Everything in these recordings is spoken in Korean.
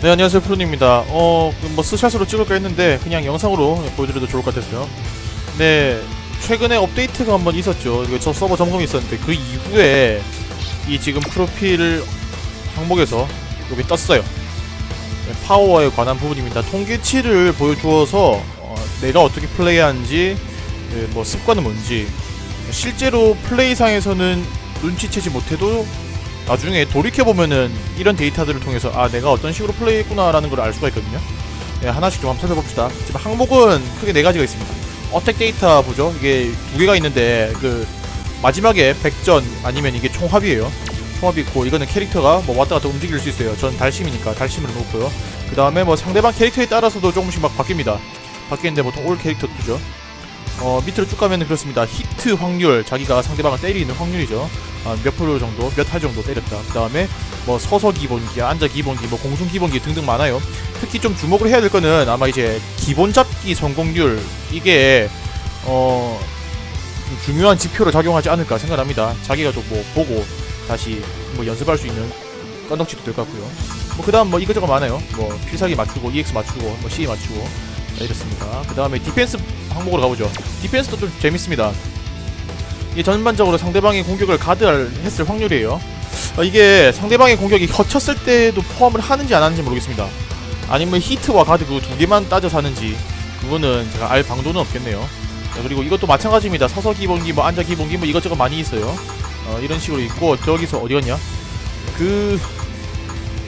네 안녕하세요 프로님입니다. 어뭐 스샷으로 찍을까 했는데 그냥 영상으로 보여드려도 좋을 것 같아서요. 네 최근에 업데이트가 한번 있었죠. 저 서버 점검이 있었는데 그 이후에 이 지금 프로필 항목에서 여기 떴어요. 네, 파워에 관한 부분입니다. 통계치를 보여주어서 어, 내가 어떻게 플레이하는지 네, 뭐 습관은 뭔지 실제로 플레이상에서는 눈치채지 못해도 나중에 돌이켜보면은 이런 데이터들을 통해서 아 내가 어떤 식으로 플레이했구나라는 걸 알 수가 있거든요. 네, 하나씩 좀 한번 살펴봅시다. 지금 항목은 크게 네 가지가 있습니다. 어택 데이터 보죠. 이게 두 개가 있는데 그 마지막에 백전 아니면 이게 총합이에요. 총합이 있고 이거는 캐릭터가 뭐 왔다 갔다 움직일 수 있어요. 전 달심이니까 달심을 놓고요. 그 다음에 뭐 상대방 캐릭터에 따라서도 조금씩 막 바뀝니다. 바뀌는데 보통 올 캐릭터 두죠 어 밑으로 쭉 가면 그렇습니다 히트 확률 자기가 상대방을 때리는 확률이죠 아, 몇 프로 정도, 몇 할 정도 때렸다. 그 다음에 뭐 서서 기본기, 앉아 기본기, 뭐 공중 기본기 등등 많아요. 특히 좀 주목을 해야 될 거는 아마 이제 기본 잡기 성공률 이게 어좀 중요한 지표로 작용하지 않을까 생각합니다. 자기가 좀뭐 보고 다시 뭐 연습할 수 있는 건덕지도 될 것 같고요. 뭐 그다음 뭐 이것저것 많아요. 뭐 필살기 맞추고 EX 맞추고 뭐 C 맞추고 자, 이렇습니다. 그 다음에 디펜스 항목으로 가보죠. 디펜스도 좀 재밌습니다. 이게 전반적으로 상대방의 공격을 가드했을 확률이에요. 어, 이게 상대방의 공격이 겹쳤을 때도 포함을 하는지 안 하는지 모르겠습니다. 아니면 히트와 가드 그 두 개만 따져서 하는지 그거는 제가 알 방도는 없겠네요. 자, 그리고 이것도 마찬가지입니다. 서서 기본기, 뭐 앉아 기본기, 뭐 이것저것 많이 있어요. 어, 이런 식으로 있고 저기서 어디 갔냐? 그...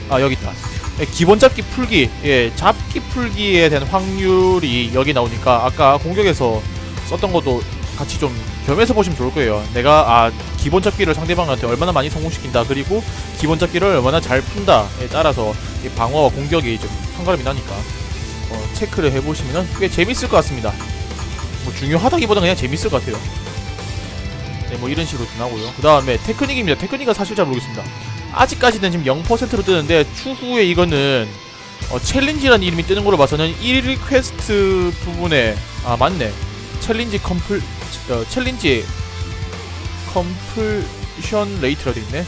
아 여기 있다. 예, 기본 잡기 풀기, 예, 잡기 풀기에 대한 확률이 여기 나오니까 아까 공격에서 썼던 것도 같이 좀 겸해서 보시면 좋을 거예요. 내가 아 기본 잡기를 상대방한테 얼마나 많이 성공시킨다 그리고 기본 잡기를 얼마나 잘 푼다에 따라서 이 방어와 공격이 좀 한가름이 나니까 어, 체크를 해보시면 꽤 재밌을 것 같습니다. 뭐 중요하다기보다 그냥 재밌을 것 같아요. 네, 뭐 이런 식으로 나오고요. 그 다음에 테크닉입니다. 테크닉은 사실 잘 모르겠습니다. 아직까지는 지금 0%로 뜨는데 추후에 이거는 어, 챌린지라는 이름이 뜨는 걸로 봐서는 1 퀘스트 부분에 아 맞네 챌린지 컴플 어, 챌린지 컴플션 레이트라 돼 있네.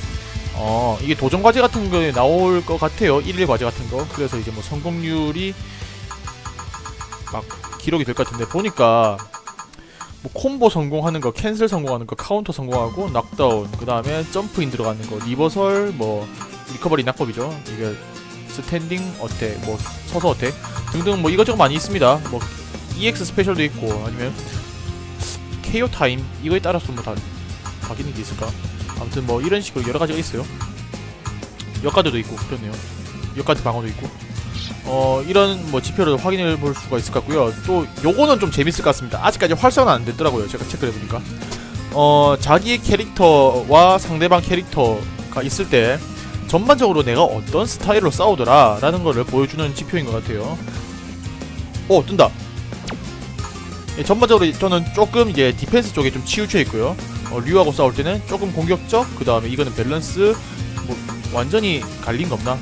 어 이게 도전 과제 같은 거에 나올 것 같아요. 1일 과제 같은 거. 그래서 이제 뭐 성공률이 막 기록이 될 것 같은데 보니까 뭐 콤보 성공하는 거, 캔슬 성공하는 거, 카운터 성공하고 낙다운, 그 다음에 점프인 들어가는 거, 리버설, 뭐 리커버리 낙법이죠. 이게 스탠딩 어택, 뭐 서서 어택 등등 뭐 이것저것 많이 있습니다. 뭐 EX 스페셜도 있고 아니면 KO 타임 이거에 따라서 뭐 다 바뀌는 게 있을까? 아무튼 뭐 이런 식으로 여러 가지가 있어요. 역가드도 있고 그렇네요. 역가드 방어도 있고. 어 이런 뭐 지표를 확인해 볼 수가 있을 것 같고요. 또 요거는 좀 재밌을 것 같습니다. 아직까지 활성화 안 됐더라고요. 제가 체크를 해보니까. 어 자기의 캐릭터와 상대방 캐릭터가 있을 때 전반적으로 내가 어떤 스타일로 싸우더라라는 거를 보여주는 지표인 것 같아요. 오 뜬다. 예, 전반적으로 저는 조금 이제 디펜스 쪽에 좀 치우쳐 있고요. 어, 류하고 싸울 때는 조금 공격적, 그 다음에 이거는 밸런스, 뭐 완전히 갈린 거 없나?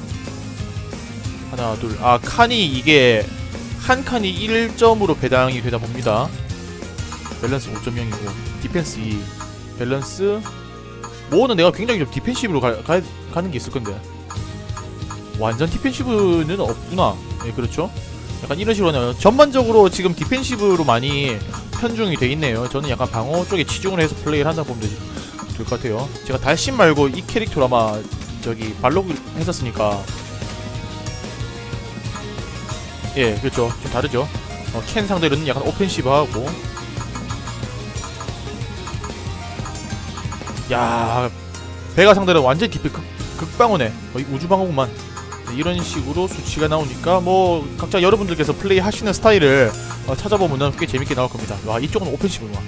하나, 둘, 아 칸이 이게 한 칸이 1점으로 배당이 되다 봅니다. 밸런스 5.0이고 디펜스 2, 밸런스 뭐는 내가 굉장히 좀 디펜시브로 가, 가, 가는 게 있을 건데 완전 디펜시브는 없구나. 예, 그렇죠. 약간 이런 식으로 하네요. 전반적으로 지금 디펜시브로 많이 편중이 돼 있네요. 저는 약간 방어 쪽에 치중을 해서 플레이를 한다 보면 될 것 같아요. 제가 달심 말고 이 캐릭터로 아마 저기 발록을 했었으니까 예 그렇죠. 좀 다르죠. 어, 캔 상대로는 약간 오펜시브하고. 야 배가 상대로 완전 극, 극방어네. 거의 우주방어구만. 네, 이런 식으로 수치가 나오니까 뭐 각자 여러분들께서 플레이 하시는 스타일을 어, 찾아보면 꽤 재밌게 나올 겁니다. 와 이쪽은 오펜시브구나.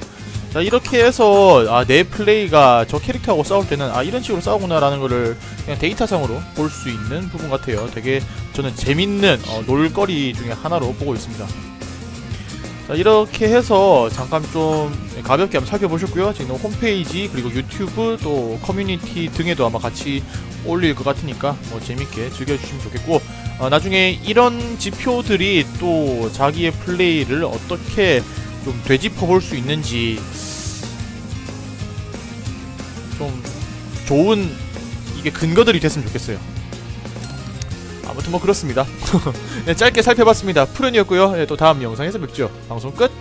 자 이렇게 해서 아, 내 플레이가 저 캐릭터하고 싸울 때는 아 이런 식으로 싸우구나라는 거를 그냥 데이터상으로 볼 수 있는 부분 같아요. 되게 저는 재밌는 어, 놀거리 중에 하나로 보고 있습니다. 자 이렇게 해서 잠깐 좀 가볍게 한번 살펴보셨고요. 지금 홈페이지 그리고 유튜브 또 커뮤니티 등에도 아마 같이 올릴 것 같으니까 뭐 재밌게 즐겨주시면 좋겠고 어, 나중에 이런 지표들이 또 자기의 플레이를 어떻게 좀 되짚어 볼 수 있는지 좀 좋은 이게 근거들이 됐으면 좋겠어요. 아무튼 뭐 그렇습니다. 네, 짧게 살펴봤습니다. 푸른이었고요. 네, 또 다음 영상에서 뵙죠. 방송 끝.